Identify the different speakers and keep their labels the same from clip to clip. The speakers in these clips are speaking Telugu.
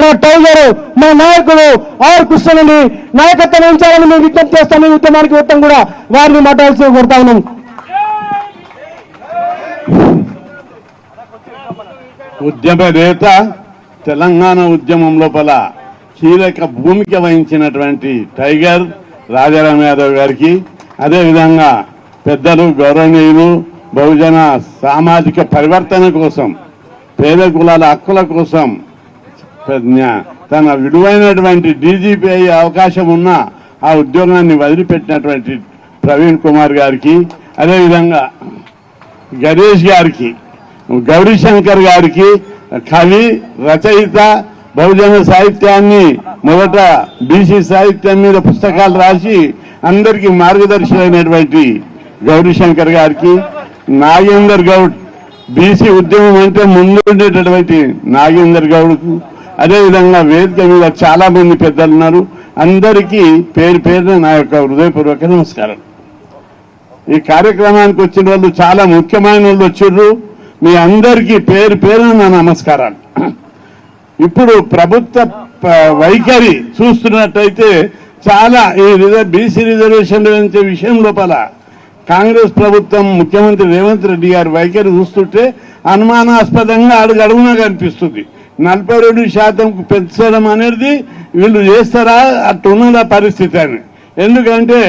Speaker 1: మా టైగర్ మా నాయకుడు ఆర్ కృష్ణుని నాయకత్వం ఉంచాలని మేము విజ్ఞప్తి చేస్తాం. ఈ ఉద్యమానికి మొత్తం కూడా వారిని మాట్లాడాల్సి కోరుతా ఉన్నాం.
Speaker 2: ఉద్యమ నేత తెలంగాణ ఉద్యమం లోపల కీలక భూమిక వహించినటువంటి టైగర్ రాజారాం యాదవ్ గారికి అదేవిధంగా పెద్దలు గౌరవనీయులు బహుజన సామాజిక పరివర్తన కోసం పేద కులాల హక్కుల కోసం ప్రజ్ఞ. తన విలువైనటువంటి డీజీపీ అయ్యే అవకాశం ఉన్న ఆ ఉద్యోగాన్ని వదిలిపెట్టినటువంటి ప్రవీణ్ కుమార్ గారికి అదేవిధంగా గణేష్ గారికి గౌరీశంకర్ గారికి కవి రచయిత బహుజన సాహిత్యాన్ని మొదట బీసీ సాహిత్యం మీద పుస్తకాలు రాసి అందరికీ మార్గదర్శులైనటువంటి గౌరీశంకర్ గారికి నాగేందర్ గౌడ్ బీసీ ఉద్యమం అంటే ముందు ఉండేటటువంటి నాగేందర్ గౌడ్కు అదేవిధంగా వేదిక మీద చాలా మంది పెద్దలు ఉన్నారు అందరికీ పేరు పేరున నా యొక్క హృదయపూర్వక నమస్కారం. ఈ కార్యక్రమానికి వచ్చిన వాళ్ళు చాలా ముఖ్యమైన వాళ్ళు వచ్చిర్రు. మీ అందరికీ పేరు పేరున నా నమస్కారాలు. ఇప్పుడు ప్రభుత్వ ప- వైఖరి చూస్తున్నట్టయితే చాలా ఈ రిజర్వ్ బీసీ రిజర్వేషన్ పెంచే విషయం లోపల కాంగ్రెస్ ప్రభుత్వం ముఖ్యమంత్రి రేవంత్ రెడ్డి గారి వైఖరి చూస్తుంటే అనుమానాస్పదంగా అడుగడుగునా కనిపిస్తుంది. నలభై రెండు శాతంకు పెంచడం అనేది వీళ్ళు చేస్తారా? అట్టున్నదా పరిస్థితి అని. ఎందుకంటే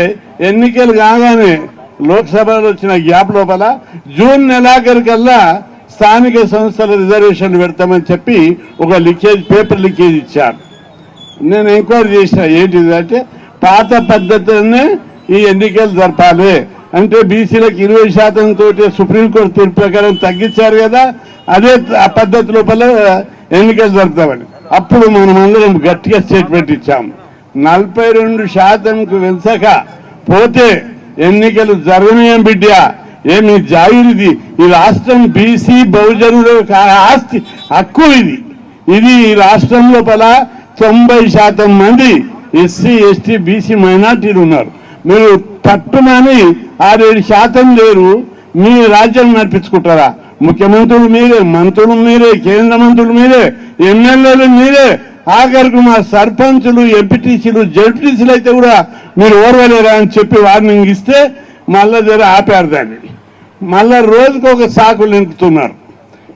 Speaker 2: ఎన్నికలు కాగానే లోక్సభలో వచ్చిన గ్యాప్ లోపల జూన్ నెలాఖరికల్లా స్థానిక సంస్థల రిజర్వేషన్లు పెడతామని చెప్పి ఒక లీకేజ్ పేపర్ లీకేజ్ ఇచ్చారు. నేను ఎంక్వైరీ చేసిన ఏంటిది అంటే పాత పద్ధతినే ఈ ఎన్నికలు జరపాలి. అంటే బీసీలకు ఇరవై శాతం తోటి సుప్రీంకోర్టు తీర్పు ప్రకారం తగ్గించారు కదా అదే ఆ పద్ధతి లోపల ఎన్నికలు జరుపుతామని అప్పుడు మనం అందరం గట్టిగా స్టేట్మెంట్ ఇచ్చాము నలభై రెండు శాతంకు వెళ్తాక పోతే ఎన్నికలు జరగనీయం బిడ్డ. ఏమి జాగిరిది ఈ రాష్ట్రం బీసీ బహుజనులు ఆస్తి హక్కు ఇది. ఇది ఈ రాష్ట్రం లోపల తొంభై శాతం మంది ఎస్సీ ఎస్టీ బీసీ మైనార్టీలు ఉన్నారు. మీరు తట్టుమని ఆరేడు శాతం లేరు. మీ రాజ్యం నడిపించుకుంటారా? ముఖ్యమంత్రులు మీరే మంత్రులు మీరే కేంద్ర మంత్రులు మీరే ఎమ్మెల్యేలు మీరే ఆఖరికి మా సర్పంచులు ఎంపీటీసీలు జడ్పీటీసీలు అయితే కూడా మీరు ఓర్వలేరా అని చెప్పి వార్నింగ్ ఇస్తే మళ్ళా జర ఆపారు దాన్ని. మళ్ళా రోజుకు ఒక సాకు నింపుతున్నారు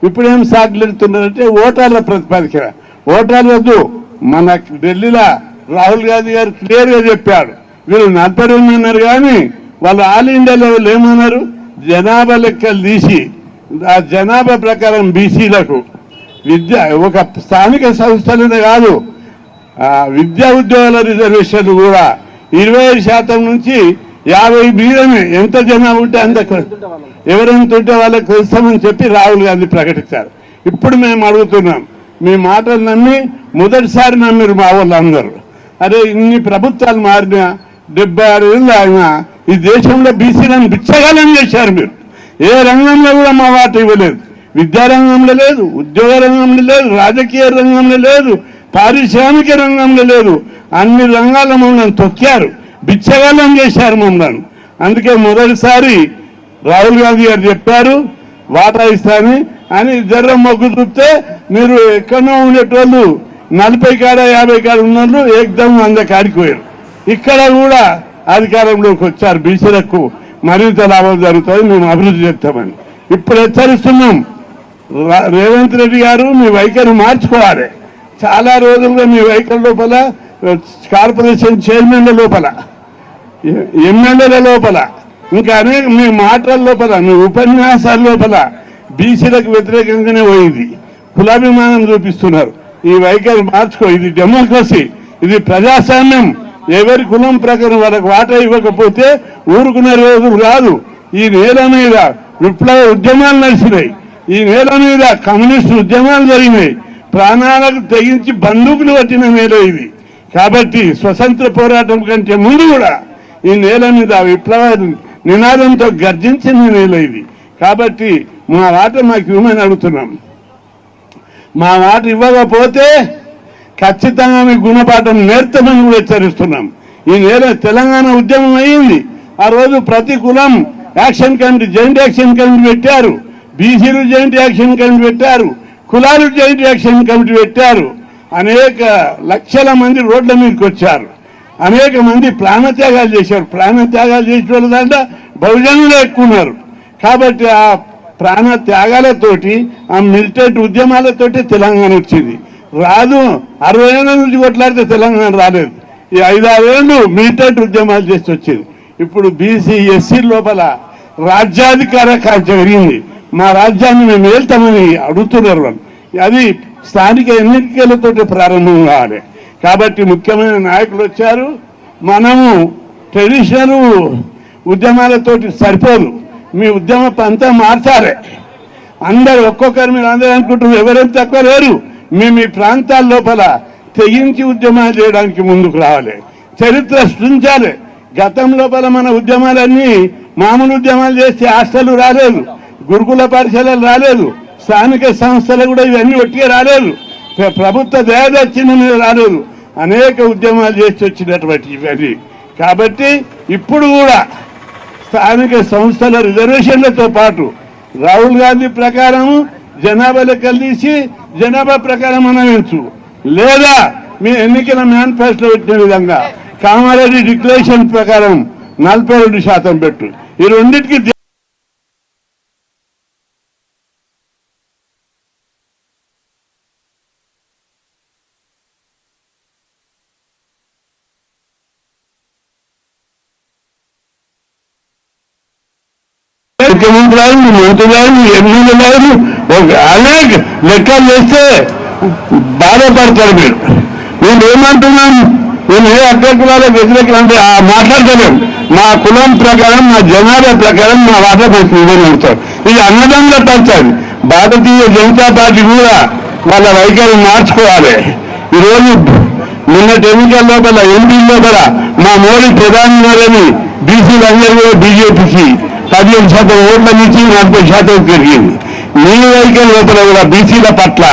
Speaker 2: ఇప్పుడు ఏం సాకులు నింపుతున్నారంటే ఓటర్ల ప్రతిపాదిక. ఓటర్లు వద్దు మన ఢిల్లీలో రాహుల్ గాంధీ గారు క్లియర్గా చెప్పారు. చెప్పాడు వీళ్ళు నలభై అన్నారు కానీ వాళ్ళు ఆల్ ఇండియా లెవెల్ ఏమన్నారు? జనాభా లెక్కలు తీసి ఆ జనాభా ప్రకారం బీసీలకు విద్య ఒక స్థానిక సంస్థలనే కాదు ఆ, విద్యా ఉద్యోగాల రిజర్వేషన్లు కూడా ఇరవై ఐదు శాతం నుంచి యాభై బీరమే ఎంత జనాభా ఉంటే అంత ఎవరెంత ఉంటే వాళ్ళకి ఇస్తామని చెప్పి రాహుల్ గాంధీ ప్రకటించారు. ఇప్పుడు మేము అడుగుతున్నాం మీ మాటలు నమ్మి మొదటిసారి నమ్మిరు మా వాళ్ళందరూ అరే ఇన్ని ప్రభుత్వాలు మారినా డెబ్బై ఆరు ఏళ్ళు ఆయన ఈ దేశంలో బీసీలను బిచ్చగాలని చేశారు మీరు. ఏ రంగంలో కూడా మా వాట ఇవ్వలేదు. విద్యారంగంలో లేదు ఉద్యోగ రంగంలో లేదు రాజకీయ రంగంలో లేదు పారిశ్రామిక రంగంలో లేదు. అన్ని రంగాల్లో మమ్మల్ని తొక్కారు బిచ్చగాళ్ళం చేశారు మమ్మల్ని. అందుకే మొదటిసారి రాహుల్ గాంధీ గారు చెప్పారు వాటా ఇస్తాను అని. జర్ర మొగ్గు చూపితే మీరు ఎక్కడో ఉండేటోళ్ళు నలభై కాడ యాభై కాడ ఉన్న వాళ్ళు ఏకదం అందరికి కాడికి ఇక్కడ కూడా అధికారంలోకి వచ్చారు బీసీలకు. మరింత లాభం జరుగుతుంది మేము అభివృద్ధి చేస్తామని ఇప్పుడు హెచ్చరిస్తున్నాం. రేవంత్ రెడ్డి గారు మీ వైఖరి మార్చుకోవాలి. చాలా రోజులుగా మీ వైఖరి లోపల కార్పొరేషన్ చైర్మన్ల లోపల ఎ- ఎమ్మెల్యేల లోపల ఇంకా అనేక మీ మాటల లోపల మీ ఉపన్యాసాల లోపల బీసీలకు వ్యతిరేకంగానే పోయింది. కులాభిమానం చూపిస్తున్నారు. ఈ వైఖరి మార్చుకో. ఇది డెమోక్రసీ. ఇది ప్రజాస్వామ్యం. ఎవరి కులం ప్రకారం వాళ్ళకి వాటా ఇవ్వకపోతే ఊరుకునే రోజులు కాదు. ఈ నేల మీద విప్లవ ఉద్యమాలు నడిచినాయి. ఈ నేల మీద కమ్యూనిస్ట్ ఉద్యమాలు జరిగినాయి. ప్రాణాలకు తెగించి బందూకులు పట్టిన నేల ఇది. కాబట్టి స్వతంత్ర పోరాటం కంటే ముందు కూడా ఈ నేల మీద విప్లవ నినాదంతో గర్జించిన నేల ఇది. కాబట్టి మా వాట మాకు ఇవ్వమని అడుగుతున్నాం. మా వాట ఇవ్వకపోతే ఖచ్చితంగా మీ గుణపాఠం నేర్తమని కూడా హెచ్చరిస్తున్నాం. ఈ నేల తెలంగాణ ఉద్యమం అయ్యింది ఆ రోజు ప్రతి కులం action committee joint action committee పెట్టారు. బీసీలు జాయింట్ యాక్షన్ కమిటీ పెట్టారు. కులాలు జాయింట్ యాక్షన్ కమిటీ పెట్టారు. అనేక లక్షల మంది రోడ్ల మీదకి వచ్చారు. అనేక మంది ప్రాణత్యాగాలు చేశారు. ప్రాణత్యాగాలు చేసిన వాళ్ళ దాంట్లో బహుజనులు ఎక్కున్నారు కాబట్టి ఆ ప్రాణ త్యాగాలతోటి ఆ మిలిటెంట్ ఉద్యమాలతోటి తెలంగాణ వచ్చింది. రాదు. అరవై ఏళ్ళ నుంచి కొట్లాడితే తెలంగాణ రాలేదు. ఈ ఐదారేళ్ళు మిలిటెంట్ ఉద్యమాలు చేసి వచ్చింది. ఇప్పుడు బీసీ ఎస్సీ లోపల రాజ్యాధికార కాంక్ష పెరిగింది. మా రాజ్యాన్ని మేము వెళ్తామని అడుగుతున్నారు వాళ్ళు. అది స్థానిక ఎన్నికలతోటి ప్రారంభం కావాలి కాబట్టి ముఖ్యమైన నాయకులు వచ్చారు. మనము ట్రెడిషనల్ ఉద్యమాలతోటి సరిపోదు. మీ ఉద్యమ అంతా మార్చాలి. అందరు ఒక్కొక్కరు మీరు అందరూ అనుకుంటున్నారు. ఎవరేం తక్కువ లేరు. మీ మీ ప్రాంతాల లోపల తెగించి ఉద్యమాలు చేయడానికి ముందుకు రావాలి. చరిత్ర సృష్టించాలి. గతం లోపల మన ఉద్యమాలన్నీ మామూలు ఉద్యమాలు చేస్తే హాస్టల్ రాలేదు గురుకుల పాఠశాలలు రాలేదు స్థానిక సంస్థలు కూడా ఇవన్నీ ఒట్టిగా రాలేదు. ప్రభుత్వ దయాదచ్చిన మీద రాలేదు. అనేక ఉద్యమాలు చేసి వచ్చినటువంటి ఇవన్నీ. కాబట్టి ఇప్పుడు కూడా స్థానిక సంస్థల రిజర్వేషన్లతో పాటు రాహుల్ గాంధీ ప్రకారము జనాభా లెక్కలు తీసి జనాభా ప్రకారం అనవచ్చు లేదా మీ ఎన్నికల మేనిఫెస్టో పెట్టిన విధంగా కామారెడ్డి డిక్లరేషన్ ప్రకారం నలభై రెండు శాతం పెట్టు. ఈ రెండింటికి ముఖ్యమంత్రి గారు మంత్రి గారు అనేక లెక్కలు చేస్తే బాధపడతారు మీరు. మేము ఏమంటున్నాం మేము ఏ అగ్రకులాలకు వ్యతిరేకం అంటే మాట్లాడతలేం మా కులం ప్రకారం మా జనాభా ప్రకారం మా వాట ఇవ్వని అంటారు ఇది అన్నదంగా పంచాలి భారతీయ జనతా పార్టీ కూడా వాళ్ళ వైఖరి మార్చుకోవాలి. ఈరోజు నిన్నటి ఎన్నికల లోపల ఎంపీ లోపల మా మోడీ ప్రధాని గారని బీసీలందరూ కూడా బీజేపీకి పదిహేను శాతం ఓట్ల నుంచి నలభై శాతం పెరిగింది. మీ వైఖరి లోపల కూడా బీసీల పట్ల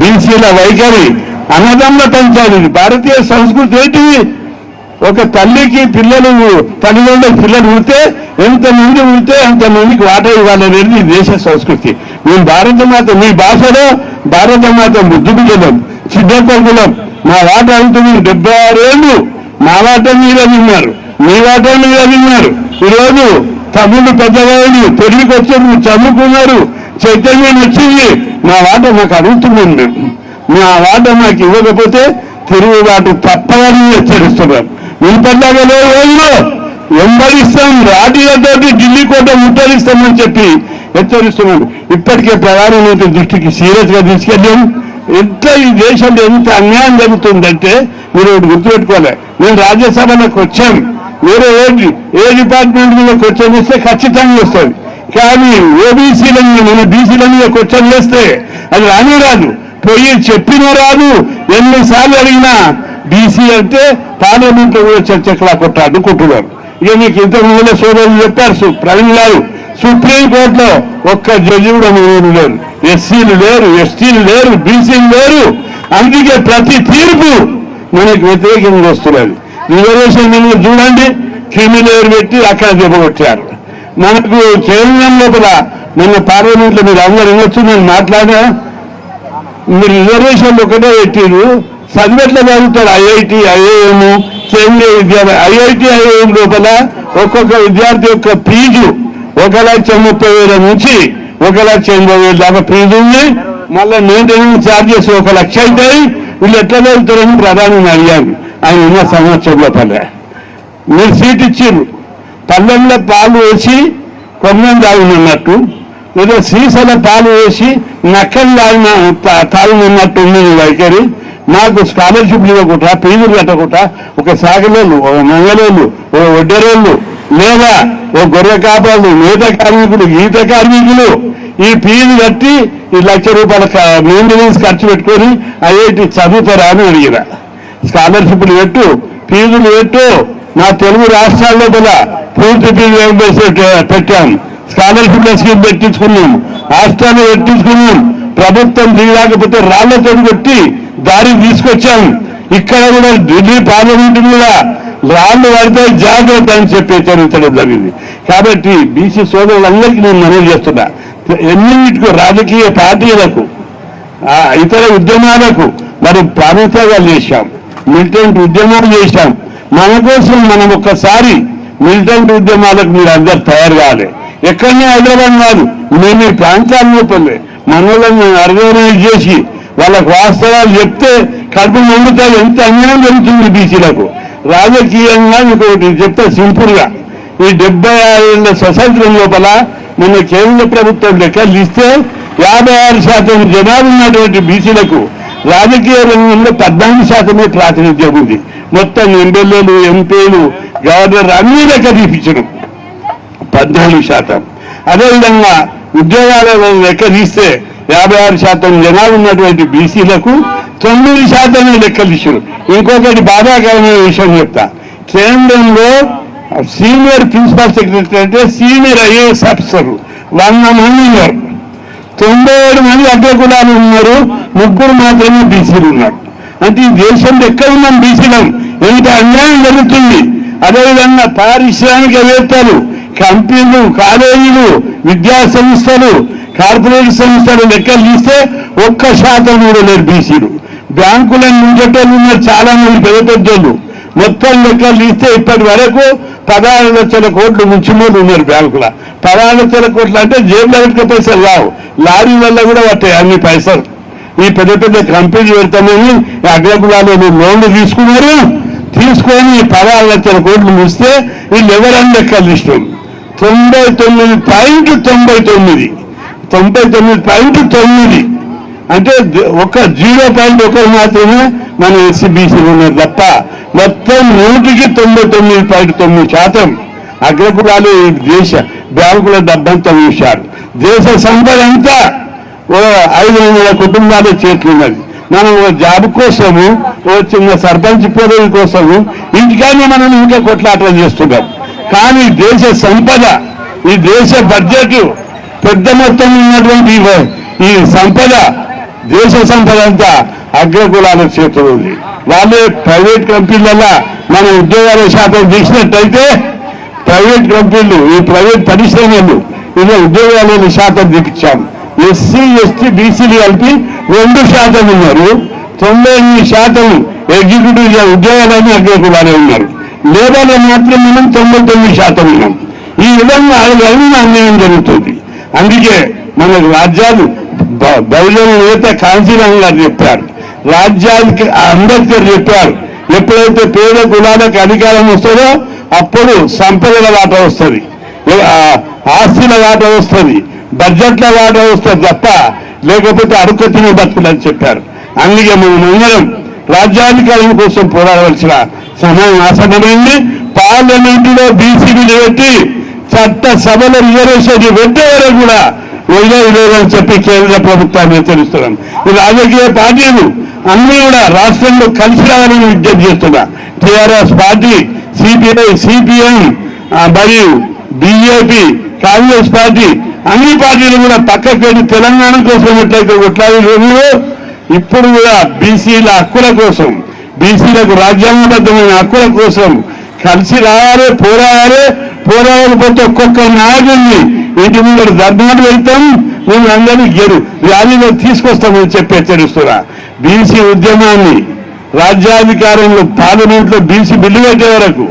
Speaker 2: బీసీల వైఖరి అన్నదమ్ముల పెంచాలి. భారతీయ సంస్కృతి ఏంటిది? ఒక తల్లికి పిల్లలు తల్లిదండ్రులకు పిల్లలు ఉంటే ఎంతమంది ఉంటే అంతమందికి వాటా ఇవ్వాలనేది ఈ దేశ సంస్కృతి. మేము భారత మాత మీ భాషలో భారత మాత ముద్దు బిడ్డలం సిద్ధపడుకులం మా వాట అంటుంది డెబ్బై ఆరేళ్ళు మా వాట మీద విన్నారు మీ వాట మీద విన్నారు. ఈరోజు తమ్ముళ్ళు పెద్దవాళ్ళు పెళ్ళికి వచ్చారు చదువుకున్నారు. చైతన్యం వచ్చింది మా వాట మాకు అడుగుతున్నాం మేము మా వాట మాకు ఇవ్వకపోతే తిరుగుబాటు తప్పదని హెచ్చరిస్తున్నాం మున్పడ్డాగా లేవు రోజులో. వెంబడిస్తాం రాటీలతోటి ఢిల్లీ కోట ముట్టడిస్తామని చెప్పి హెచ్చరిస్తున్నాం ఇప్పటికే ప్రధానమంత్రి దృష్టికి సీరియస్గా తీసుకెళ్ళాం. ఎంత ఈ దేశంలో ఎంత అన్యాయం జరుగుతుందంటే మీరు ఒకటి గుర్తుపెట్టుకోవాలి. నేను రాజ్యసభలోకి వచ్చాను. వేరే ఏ ఏ డిపార్ట్మెంట్ మీద క్వశ్చన్ ఇస్తే ఖచ్చితంగా వస్తుంది. కానీ ఓబీసీలని నేను మన బీసీల మీద క్వశ్చన్ వేస్తే అది రాని రాదు. పోయి చెప్పినా రాదు. ఎన్నిసార్లు అడిగినా బీసీ అంటే పార్లమెంట్లో కూడా చర్చకులా కొట్ట అడ్డుకుంటున్నారు ఇక మీకు ఇంతకు ముందు సోదరులు చెప్పారు ప్రవీణ్ గారు సుప్రీంకోర్టులో ఒక్క జడ్జి కూడా నేను లేరు. ఎస్సీలు లేరు ఎస్టీలు లేరు బీసీలు లేరు. అందుకే ప్రతి తీర్పు మనకి వ్యతిరేకంగా వస్తున్నది. రిజర్వేషన్ మీరు చూడండి. క్రిమిలేరు పెట్టి అక్కడ దెబ్బకొట్టారు మనకు కేంద్రం లోపల మొన్న పార్లమెంట్లో మీరు అందరు వినొచ్చు నేను మాట్లాడా మీరు రిజర్వేషన్లు ఒకటే పెట్టారు చదివెట్లా చదువుతాడు ఐఐటి ఐఐఎం కేంద్రీయ విద్యాలయం. ఐఐటి ఐఐఎం లోపల ఒక్కొక్క విద్యార్థి యొక్క ఫీజు ఒక లక్ష ముప్పై వేల నుంచి ఒక లక్ష ఎనభై వేల దాకా ఫీజు ఉంది. మళ్ళీ మెయింటెనెన్స్ ఛార్జెస్ ఒక లక్ష అవుతాయి. వీళ్ళు ఎట్లా చదువుతారని ప్రధాని అడిగాను ఆయన ఉన్న సంవత్సరం లోపల మీరు సీట్ ఇచ్చిర్రు. పళ్ళెంలో పాలు వేసి కొమ్మం తాగినట్టు లేదా సీసల పాలు వేసి నక్కలు తాగిన తా- తాగినట్టు ఉంది నీ వైఖరి. నాకు స్కాలర్షిప్ ఇవ్వకుండా ఫీజులు కట్టకుండా ఒక సాగలోళ్ళు ఒక మంగళోళ్ళు ఒక ఒడ్డరోళ్ళు లేదా ఓ గొర్రె కాపాలు నేత కార్మికులు గీత కార్మికులు ఈ ఫీజు కట్టి ఈ లక్ష రూపాయల మెయింటెనెన్స్ ఖర్చు పెట్టుకొని ఐఐటి చదువుతారా అని అడిగిరా స్కాలర్షిప్లు పెట్టు ఫీజులు పెట్టు నా తెలుగు రాష్ట్రాల్లో కూడా పూర్తి ఫీజు పెట్టాం. స్కాలర్షిప్ల స్కీమ్ పెట్టించుకున్నాం. రాష్ట్రాన్ని పెట్టించుకున్నాం. ప్రభుత్వం దిగలేకపోతే రాళ్ళతో కొట్టి దారి తీసుకొచ్చాం. ఇక్కడ కూడా ఢిల్లీ పార్లమెంట్ కూడా రాళ్ళు పడితే జాగ్రత్త అని చెప్పి హెచ్చరించడం జరిగింది. కాబట్టి బీసీ సోదరులందరికీ నేను మనవి చేస్తున్నా. ఎన్నింటికో రాజకీయ పార్టీలకు ఇతర ఉద్యమాలకు మరి ప్రాముఖ్యంగా చేశాం. మిలిటెంట్ ఉద్యమాలు చేశాం. మన కోసం మనం ఒక్కసారి మిలిటెంట్ ఉద్యమాలకు మీరు అందరు తయారు కావాలి ఎక్కడనే హైదరాబాద్ కాదు మేము ఈ ప్రాంతాల లోపలే మనోళ్ళని ఆర్గనైజ్ చేసి వాళ్ళకు వాస్తవాలు చెప్తే కడుపు మండుతాయి ఎంత అన్యాయం జరుగుతుంది బీసీలకు? రాజకీయంగా మీకు ఒకటి చెప్తా సింపుల్గా ఈ డెబ్బై ఏళ్ళ స్వతంత్రం లోపల మన కేంద్ర ప్రభుత్వం లెక్కలు ఇస్తే యాభై ఆరు శాతం జనాలు ఉన్నటువంటి బీసీలకు రాజకీయ రంగంలో పద్నాలుగు శాతమే ప్రాతినిధ్యం ఉంది. మొత్తం ఎమ్మెల్యేలు ఎంపీలు గవర్నర్ అన్ని లెక్క తీపించడం పద్నాలుగు శాతం. అదేవిధంగా ఉద్యోగాలను లెక్క తీస్తే యాభై ఆరు శాతం జనాలు ఉన్నటువంటి బీసీలకు తొమ్మిది శాతమే లెక్కలు ఇచ్చారు ఇంకొకటి బాధాకరమైన విషయం చెప్తా. కేంద్రంలో సీనియర్ ప్రిన్సిపల్ సెక్రటరీ అంటే సీనియర్ ఐఏఎస్ ఆఫీసర్ వంద మంది ఉన్నారు. తొంభై ఏడు మంది అగ్రకులాలు ఉన్నారు. ముగ్గురు మాత్రమే బీసీలు ఉన్నారు. అంటే ఈ దేశంలో ఎక్కడ ఉన్నాం బీసీలం? ఎంత అన్యాయం జరుగుతుంది? అదేవిధంగా పారిశ్రామికవేత్తలు కంపెనీలు కాలేజీలు విద్యా సంస్థలు కార్పొరేట్ సంస్థలు లెక్కలు తీస్తే ఒక్క శాతం కూడా లేరు బీసీలు. బ్యాంకులను ముంచటోళ్ళు ఉన్నారు చాలా మంది పెద్ద పెద్దోళ్ళు. మొత్తం లెక్కలు ఇస్తే ఇప్పటి వరకు పదహారు లక్షల కోట్లు ముంచిమోళ్ళు ఉన్నారు బ్యాంకుల. పదహారు లక్షల కోట్లు అంటే జేబులో పెట్టుకునే పైసలు రావు. లారీ వల్ల కూడా పట్టాయి అన్ని పైసలు. ఈ పెద్ద పెద్ద కంపెనీలు పెడతామని అగ్రకులాలు లోన్లు తీసుకున్నారు? తీసుకొని పదహారు లక్షల కోట్లు ముస్తే వీళ్ళు ఎవరన్నా లెక్కలు ఇష్టం తొంభై తొమ్మిది పాయింట్ తొంభై తొమ్మిది. తొంభై తొమ్మిది పాయింట్ తొమ్మిది. అంటే ఒక జీరో పాయింట్ ఒకరు మాత్రమే మన ఎస్సీబీసీలు ఉన్నారు తప్ప మొత్తం నూటికి తొంభై తొమ్మిది పాయింట్ తొమ్మిది శాతం అగ్రకులాలు ఈ దేశ బ్యాంకుల డబ్బంతా చూశారు. దేశ సంపద అంతా ఓ ఐదు వందల కుటుంబాల చేతులున్నది మనం ఒక జాబ్ కోసము ఓ చిన్న సర్పంచ్ పదవి కోసము ఇంటికానే మనం ఇంకా కొట్లాటలు చేస్తున్నాం కానీ దేశ సంపద ఈ దేశ బడ్జెట్ పెద్ద మొత్తం ఉన్నటువంటి ఈ సంపద దేశ సంపద అంతా అగ్రకులాల చేతులు ఉంది. వాళ్ళే ప్రైవేట్ కంపెనీలలో మన ఉద్యోగాల శాతం తీసినట్టయితే ప్రైవేట్ కంపెనీలు ఈ ప్రైవేట్ పరిశ్రమలు ఇలా ఉద్యోగాల శాతం తెప్పించాం ఎస్సీ ఎస్టీ బీసీలు కలిపి రెండు శాతం ఉన్నారు. తొంభై ఎనిమిది శాతం ఎగ్జిక్యూటివ్ ఉద్యోగాలని అగ్రకులాలే ఉన్నారు. లేబర్లో మాత్రం మనం తొంభై తొమ్మిది శాతం ఉన్నాం. ఈ విధంగా అన్ని అన్యాయం జరుగుతుంది. అందుకే మన రాజ్యాలు బ- బహుజన నేత కాంచీరామ్ గారు చెప్పారు. రాజ్యానికి అంబేద్కర్ చెప్పారు. ఎప్పుడైతే పేద కులాలకు అధికారం వస్తుందో అప్పుడు సంపదల వాట వస్తుంది. ఆస్తుల వాట వస్తుంది. బడ్జెట్ల వాట వస్తుంది తప్ప లేకపోతే అడుకొచ్చిన బతుకులని చెప్పారు. అందుకే మనం అందరం రాజ్యాధికారం కోసం పోరాడవలసిన సమయం ఆసన్నమైంది. పార్లమెంటులో బీసీబీలు పెట్టి చట్ట సభలో రిజర్వేషన్ పెట్టే వరకు కూడా వదిలేదు లేదని చెప్పి కేంద్ర ప్రభుత్వాన్ని హెచ్చరిస్తున్నాం. ఈ రాజకీయ పార్టీలు. అన్ని కూడా రాష్ట్రంలో కలిసి రావాలని విజ్ఞప్తి చేస్తున్నా. టిఆర్ఎస్ పార్టీ సిపిఐ సిపిఎం మరియు బీజేపీ కాంగ్రెస్ పార్టీ అన్ని పార్టీలు కూడా పక్కకు వెళ్ళి తెలంగాణ కోసం ఎట్లయితే కొట్లాడి రోజులు ఇప్పుడు కూడా బీసీల హక్కుల కోసం బీసీలకు రాజ్యాంగబద్ధమైన హక్కుల కోసం కలిసి రావాలి పోరాడాలి. పోరాడకపోతే ఒక్కొక్క నాయకుడిని ఇంటి ముందు ధర్నాలు వెళ్తాం మేము అందరినీ గెలు ర్యాలీలో తీసుకొస్తామని చెప్పి హెచ్చరిస్తున్నా. బీసీ ఉద్యమాన్ని రాజ్యాధికారంలో పార్లమెంట్లో బీసీ బిల్లు పెట్టే వరకు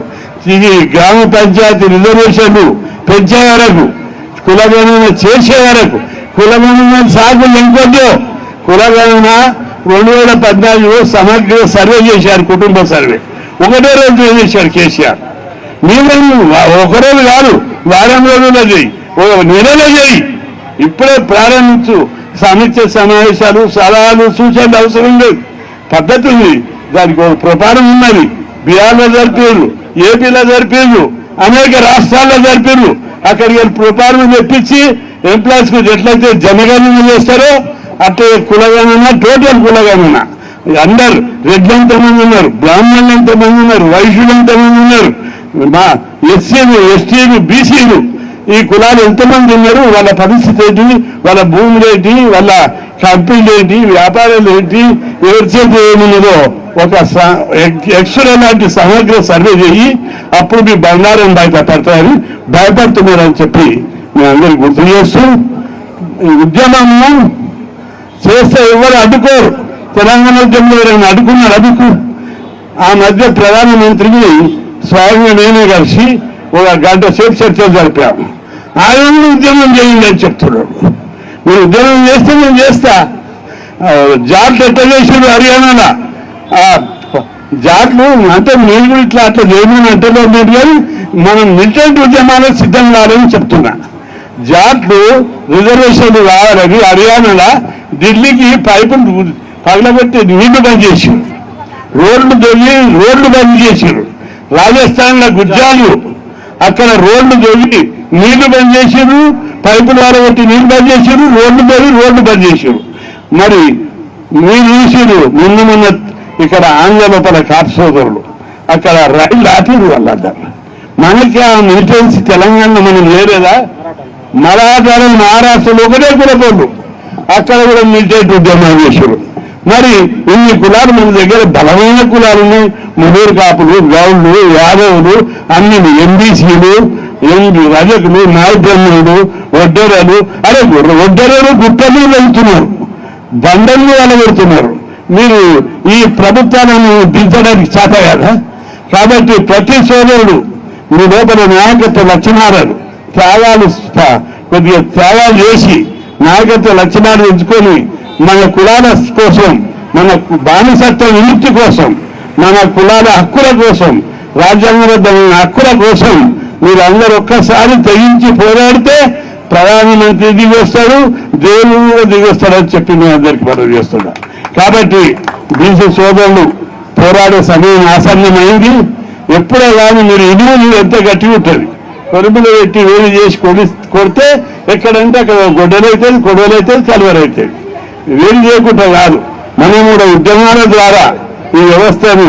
Speaker 2: ఇది గ్రామ పంచాయతీ రిజర్వేషన్లు పెంచే వరకు కులగణన చేసే వరకు కులగణన సాగు ఇంకొద్దు. కులగణన రెండు వేల పద్నాలుగులో సమగ్ర సర్వే చేశారు కుటుంబ సర్వే. ఒకటే రోజు చేశారు కేసీఆర్? మీరు ఒకరోజు కాదు వారం రోజులది చేయి ఓ ఇప్పుడే ప్రారంభించు. సమీక్ష సమావేశాలు సలహాలు సూచనలు అవసరం లేదు. పద్ధతి ఉంది. దానికి ఒక ప్రపారం ఉన్నది. బీహార్లో జరిపేరు ఏపీలో జరిపేరు అనేక రాష్ట్రాల్లో జరిపేరు అక్కడికి ప్రపారం తెప్పించి ఎంప్లాయీస్కు ఎట్లయితే జనగణన చేస్తారో అట్టే కులగణన టోటల్ కులగణన. అందరు రెడ్లు ఎంతమంది ఉన్నారు బ్రాహ్మణులు ఎంతమంది ఉన్నారు వైశ్యులు ఎంతమంది ఉన్నారు మా ఎస్సీలు ఎస్టీలు బీసీలు ఈ కులాలు ఎంతమంది ఉన్నారు? వాళ్ళ పరిస్థితి ఏంటి? వాళ్ళ భూములు ఏంటి? వాళ్ళ కంపెనీలు ఏంటి? వ్యాపారాలు ఏంటి? ఎవరి చేతి ఏమున్నదో ఒక ఎక్స్రే లాంటి సమగ్ర సర్వే చేయి. అప్పుడు మీ బంగారం భయపడుతున్నారు భయపడుతున్నారని చెప్పి మేము అందరికి గుర్తు చేస్తూ ఉద్యమము చేస్తే ఎవరు అడ్డుకోరు. తెలంగాణ ఉద్యమంలో ఎవరైనా అడ్డుకున్నారు అడుగు ఆ మధ్య ప్రధానమంత్రిని స్వయంగా నేనే కలిసి ఒక గంట సేపు చర్చలు జరిపాము. ఆయన ఉద్యమం చేయండి అని చెప్తున్నాడు. మీరు ఉద్యమం చేస్తే నేను చేస్తా. జాట్లు ఎట్లా చేసాడు హర్యానా జాట్లు అంటే మీరు కూడా ఇట్లా అట్లా చేయమని అంటే మీరు కానీ మనం మిలిటెంట్ ఉద్యమాలకు సిద్ధం కావాలని చెప్తున్నా. జాట్లు రిజర్వేషన్లు కావాలని హర్యానాలో ఢిల్లీకి పైపులు పగలబెట్టి నీళ్ళు బంద్ చేసిండు రోడ్లు దొల్లి రోడ్లు బంద్ చేశారు రాజస్థాన్లో గుజ్జాలు అక్కడ రోడ్లు దొల్లి నీళ్ళు బంద్ చేశారు పైపులు వారబట్టి నీళ్ళు బంద్ చేశారు రోడ్లు దొల్లి రోడ్లు బంద్ చేశారు. మరి మీరు చూసారు ముందు మొన్న ఇక్కడ ఆంధ్రలోపల కాపు సోదరులు. అక్కడ రైలు దాటిరు వాళ్ళందరూ మనకి ఆ మిలిటెన్సీ తెలంగాణ మనం లేరేదా? మరాఠాలు మహారాష్ట్రలో ఒకటే కులపోళ్ళు అక్కడ కూడా మిలిటరీ ఉద్యమం చేశారు. మరి ఇన్ని కులాలు మన దగ్గర బలమైన కులాలు ఉన్నాయి. ముదూరు కాపులు గౌళ్ళు యాదవులు అన్ని ఎంబీసీలు ఎంబీ రజకులు నాయబ్రహ్మణులు ఒడ్డెరలు అరే ఒడ్డెరలు గుట్టలు వెళ్తున్నారు. దండలు వెళ్తున్నారు మీరు ఈ ప్రభుత్వాలను దించడానికి చేత కదా కాబట్టి ప్రతి సోదరుడు మీ లోపల నాయకత్వ లక్షణాలను త్యాగాలు కొద్దిగా త్యాగాలు చేసి నాయకత్వ లక్షణాలు ఎంచుకొని మన కులాల కోసం మన బానిసత్వ విముక్తి కోసం మన కులాల హక్కుల కోసం రాజ్యాంగబద్ధమైన హక్కుల కోసం మీరు అందరూ ఒక్కసారి తెగించి పోరాడితే ప్రధానమంత్రి దిగి వస్తాడు దేవుడు కూడా దిగి వస్తాడని చెప్పి మీ అందరికి మనం చేస్తున్నా. కాబట్టి బీసీ సోదరులు పోరాడే సమయం ఆసన్నమైంది. ఎప్పుడే కానీ మీరు ఇనుము మీరు ఎంత గట్టిగా ఉంటుంది? కొరుపులు పెట్టి వేలు చేసి కొడి కొడితే ఎక్కడంటే అక్కడ గొడ్డలైతుంది కొడవలైతుంది కలువరైతుంది వేలు చేయకుండా కాదు. మనం కూడా ఉద్యమాల ద్వారా ఈ వ్యవస్థను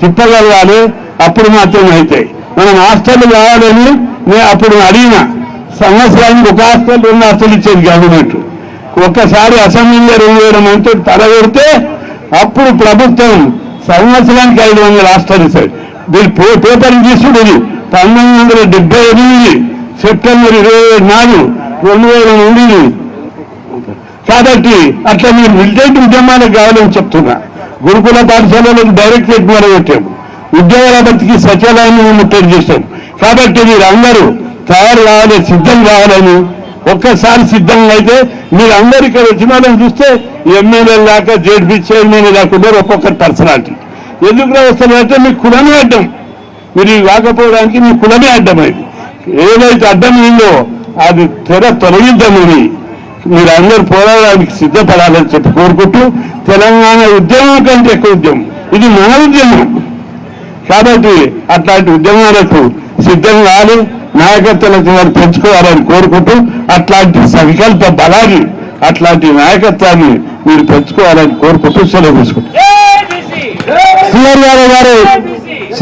Speaker 2: తిప్పగలగాలి. అప్పుడు మాత్రమే అవుతాయి. మనం హాస్టల్ కావాలని నేను అప్పుడు అడిగిన సంవత్సరానికి ఒక హాస్టల్ రెండు హాస్టల్ ఇచ్చేది గవర్నమెంట్. ఒక్కసారి అసెంబ్లీలో రెండు వేల మంది తల పెడితే అప్పుడు ప్రభుత్వం సంవత్సరానికి ఐదు వందల హాస్టల్ ఇస్తారు దీని పే- పేపర్ తీసుడు పంతొమ్మిది వందల డెబ్బై ఎనిమిది సెప్టెంబర్ ఇరవై నాలుగు రెండు వేల నుండి కాబట్టి అట్లా మీరు మిలిటెంట్ ఉద్యమాలకు కావాలని చెప్తున్నా. గురుకుల పాఠశాలలకు డైరెక్ట్ మొదలు మొదలుపెట్టాము ఉద్యోగాల బతికి సచివాలయాన్ని ముట్టడి చేశాం. కాబట్టి మీరు అందరూ తయారు కావాలి సిద్ధం కావాలని ఒక్కసారి సిద్ధంగా అయితే మీరు అందరు ఇక్కడ వచ్చిన వాళ్ళని చూస్తే ఎమ్మెల్యేలు దాకా జేడ్పీ చైర్మన్ దాకా ఉన్నారు ఒక్కొక్కరు పర్సనాలిటీ. ఎందుకు వస్తారంటే మీ కులమే అడ్డం. మీరు ఇవి కాకపోవడానికి మీ కులమే అడ్డం అది. ఏదైతే అడ్డం ఉందో అది తెర తొలగిద్దామని మీరు. అందరూ పోరాడడానికి సిద్ధపడాలని చెప్పి కోరుకుంటూ తెలంగాణ ఉద్యమం కంటే ఎక్కువ ఉద్యమం. ఇది మన ఉద్యమం. కాబట్టి అట్లాంటి ఉద్యమాలకు సిద్ధం కావాలి నాయకత్వాలకు వారు పెంచుకోవాలని కోరుకుంటూ అట్లాంటి సంకల్ప బలాన్ని అట్లాంటి నాయకత్వాన్ని మీరు పెంచుకోవాలని కోరుకుంటూ సెలవు తీసుకుంటారు
Speaker 1: సిఆర్ యాదవ్ గారు.